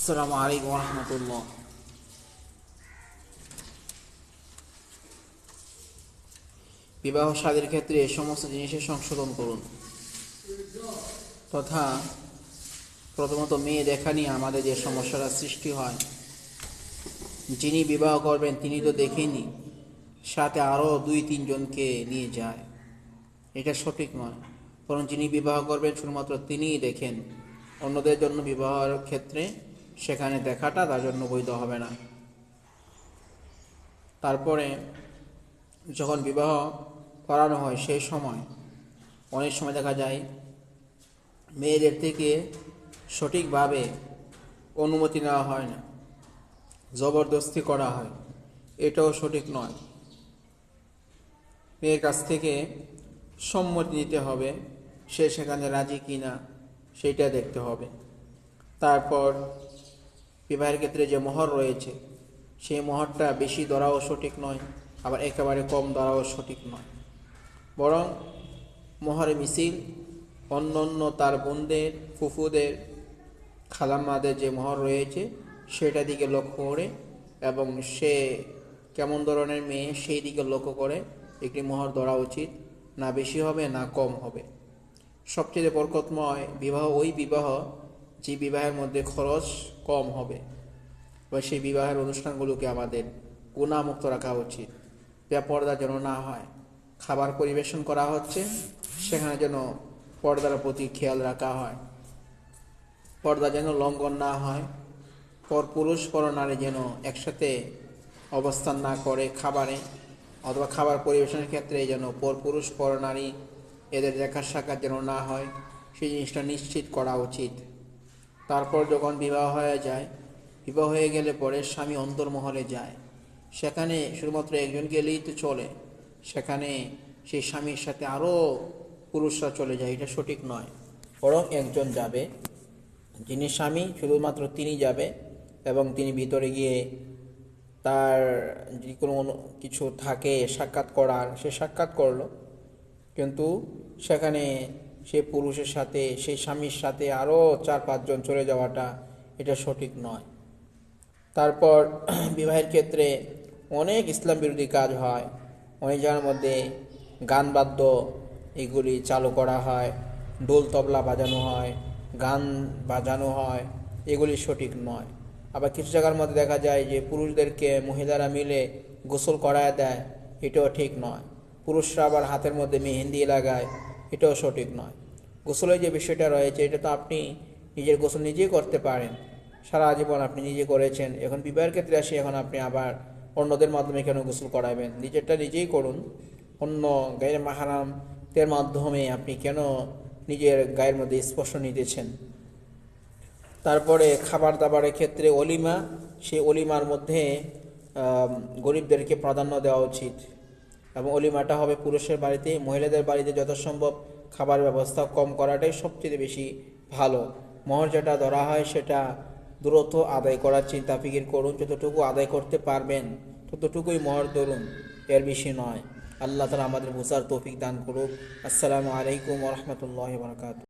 আসসালামু আলাইকুম রহমতুল্লাহ। বিবাহ সাদীর ক্ষেত্রে সমস্ত জিনিসের সংশোধন করুন। তথা প্রথমত মেয়ে দেখা নিয়ে আমাদের যে সমস্যাটা সৃষ্টি হয়, যিনি বিবাহ করবেন তিনি তো দেখেনি সাথে আরও দুই তিনজনকে নিয়ে যায়। এটা সঠিক নয়। বরং যিনি বিবাহ করবেন শুধুমাত্র তিনিই দেখেন। অন্যদের জন্য বিবাহের ক্ষেত্রে সেখানে দেখাটা তার জন্য বৈধ হবে না। তারপরে যখন বিবাহ করানো হয় সেই সময়, অনেক সময় দেখা যায় মেয়েদের থেকে সঠিকভাবে অনুমতি নেওয়া হয় না, জবরদস্তি করা হয়। এটাও সঠিক নয়। মেয়ের কাছ থেকে সম্মতি নিতে হবে সে সেখানে রাজি কিনা সেটা দেখতে হবে। তারপর বিবাহের ক্ষেত্রে যে মোহর রয়েছে, সেই মোহরটা বেশি ধরাও সঠিক নয়, আবার একেবারে কম ধরাও সঠিক নয়। বরং মোহরে মিছিল অন্য অন্য তার বোনদের, ফুফুদের, খালাম্মাদের যে মোহর রয়েছে, সেটা দিকে লক্ষ্য করে এবং সে কেমন ধরনের মেয়ে, সেই দিকে লক্ষ্য করে একটি মোহর ধরা উচিত, না বেশি হবে, না কম হবে। সবচেয়ে বরকতময় বিবাহ, ওই বিবাহ যে বিবাহের মধ্যে খরচ কম হবে, বা সেই বিবাহের অনুষ্ঠানগুলোকে আমাদের গুণামুক্ত রাখা উচিত, বেপর্দা যেন না হয়। খাবার পরিবেশন করা হচ্ছে, সেখানে যেন পর্দার প্রতি খেয়াল রাখা হয়। পর্দা যেন লঙ্ঘন না হয়, পর পুরুষ, পর নারী যেন একসাথে অবস্থান না করে খাবারে, অথবা খাবার পরিবেশনের ক্ষেত্রে যেন পর পুরুষ, পর নারী, এদের দেখা সাক্ষাৎ যেন না হয়, সেই জিনিসটা নিশ্চিত করা উচিত। তারপর যখন বিবাহ হয়ে যায়, বিবাহ হয়ে গেলে পরে স্বামী অন্তর্মহলে যায়। সেখানে শুধুমাত্র একজন গেলেই তো চলে। সেখানে সেই স্বামীর সাথে আরও পুরুষরা চলে যায়, এটা সঠিক নয়। বরং একজন যাবে, যিনি স্বামী, শুধুমাত্র তিনি যাবে এবং তিনি ভিতরে গিয়ে তার যদি কোনো কিছু থাকে, সাক্ষাৎ করার, সে সাক্ষাৎ করল। কিন্তু সেখানে সে পুরুষের সাথে সেই স্বামীর সাথে আরও চার, পাঁচজন চলে যাওয়াটা এটা সঠিক নয়। তারপর বিবাহের ক্ষেত্রে অনেক ইসলাম বিরোধী কাজ হয়। অনেক জায়গার মধ্যে গান বাদ্য এগুলি চালু করা হয় ডোল তবলা বাজানো হয়, গান বাজানো হয়, এগুলি সঠিক নয়। আবার কিছু জায়গার মধ্যে দেখা যায় যে পুরুষদেরকে মহিলারা মিলে গোসল করায় দেয়, এটাও ঠিক নয়। পুরুষরা আবার হাতের মধ্যে মেহেন্দি লাগায় এটাও সঠিক নয়। গোসলের যে বিষয়টা রয়েছে, এটা তো আপনি নিজের গোসল নিজেই করতে পারেন। সারা জীবন আপনি নিজে করেছেন। এখন বিবাহের ক্ষেত্রে আসি, এখন আপনি আবার অন্যদের মাধ্যমে কেন গোসল করাবেন? নিজেরটা নিজেই করুন। অন্য গায়ের মাহারামদের মাধ্যমে আপনি কেন নিজের গায়ের মধ্যে স্পর্শ নিতেছেন? তারপরে খাবার দাবারের ক্ষেত্রে অলিমা সেই অলিমার মধ্যে গরিবদেরকে প্রাধান্য দেওয়া উচিত। এবং অলিমাটা হবে পুরুষের বাড়িতে, মহিলাদের বাড়িতে যথাসম্ভব খাবার ব্যবস্থা কম করাটাই সবচেয়ে বেশি ভালো। মহর যেটা ধরা হয় সেটা দ্রুত আদায় করার চিন্তা ফিকির করুন, যতটুকু আদায় করতে পারবেন ততটুকুই মহর ধরুন, এর বেশি নয়। আল্লাহ তালা আমাদের বুঝার তৌফিক দান করুক। আসসালামু আলাইকুম রহমতুল্লাহ বরকাত